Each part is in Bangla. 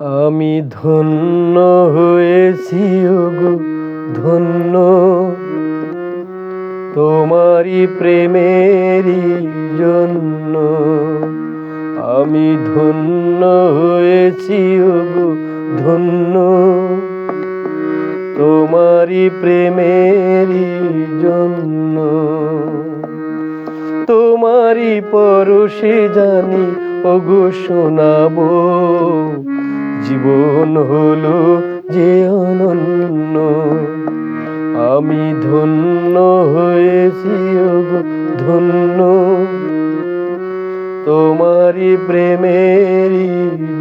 আমি ধন্য হয়েছি গো ধন্য। তোমারই প্রেমেরই জন্য আমি ধন্য হয়েছি গো ধন্য। তোমারই প্রেমেরই জন্য। তোমারই পরশে জানি ওগো শোনাবো। জীবন হলো যে অনন্য। আমি ধন্য হয়েছি ধন্য। তোমারই প্রেমেরই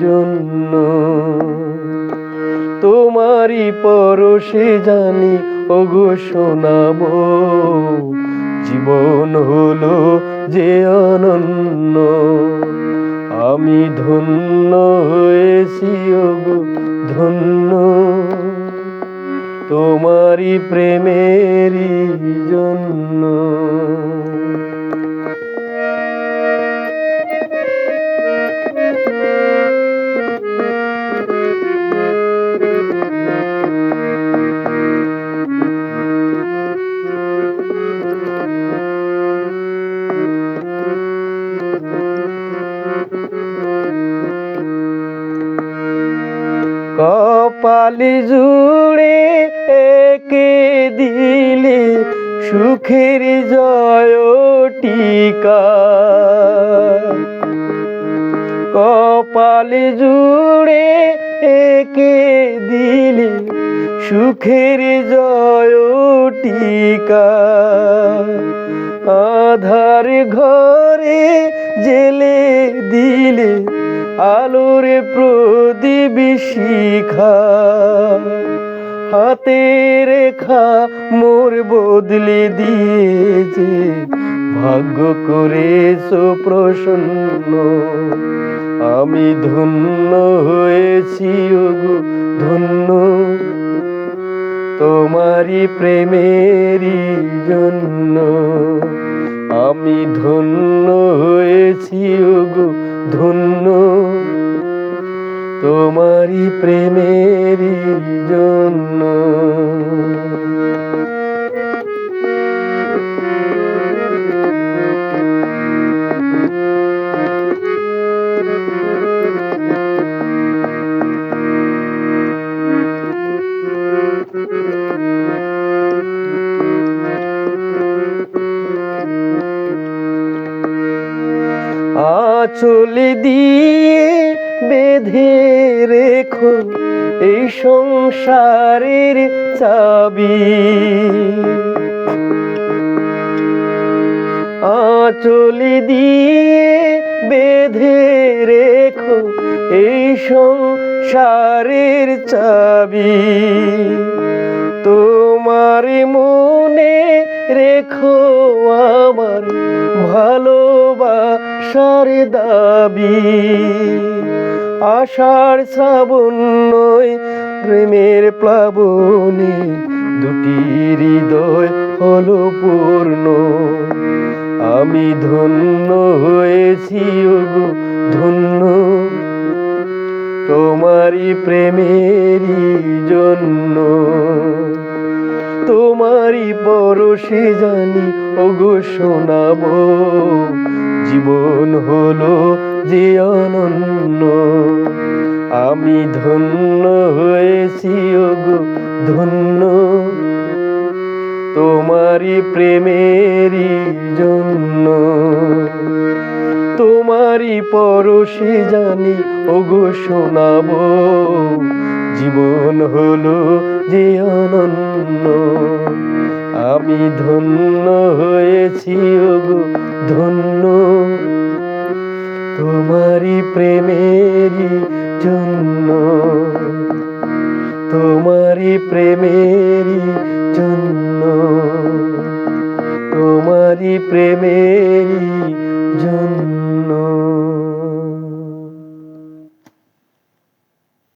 জন্য। তোমারই পরশে জানি ওগো শোনাবো। জীবন হলো যে অনন্য। আমি ধন্য হয়েছি ওগো ধন্য। তোমারই প্রেমেরই জন্য। কপালি জুড়ে একে দিলে সুখের জয় টিকা কপালি জুড়ে একে দিলে সুখের জয় টিকা আধার ঘরে জেলে দিলে আলোর প্রদীপ শিখা হাতে রেখা মোর বদলে দিয়েছে, ভাগ্য করে প্রসন্ন। আমি ধন্য হয়েছি, ওগো ধন্য। তোমারই প্রেমেরই জন্য। আমি ধন্য হয়েছি গো ধন্য। তোমারই প্রেমের জন্য আঁচল দিয়ে বেঁধে রেখো এই সংসারের চাবি। আঁচল দিয়ে বেঁধে রেখো এই সংসারের চাবি। তোমার মনে রেখো আমার ভালোবাসার দাবি আষাঢ় শ্রাবণ নয়, প্রেমের প্লাবনে দুটি হৃদয় হলো পূর্ণ। আমি ধন্য হয়েছি, ওগো ধন্য। তোমারই প্রেমেরই জন্য। তোমারই পরশে জানি, ওগো শোনাবো। জীবন হলো যে অনন্য। আমি ধন্য হয়েছি, ওগো ধন্য। তোমারই প্রেমেরই জন্য। তোমারই পরশে জানি, ওগো শোনাব। জীবন হলো যে অনন্য। আমি ধন্য হয়েছি, ওগো ধন্য। তোমারই প্রেমেরই জন্য তোমারই প্রেমেরই জন্য তোমারই প্রেমেরই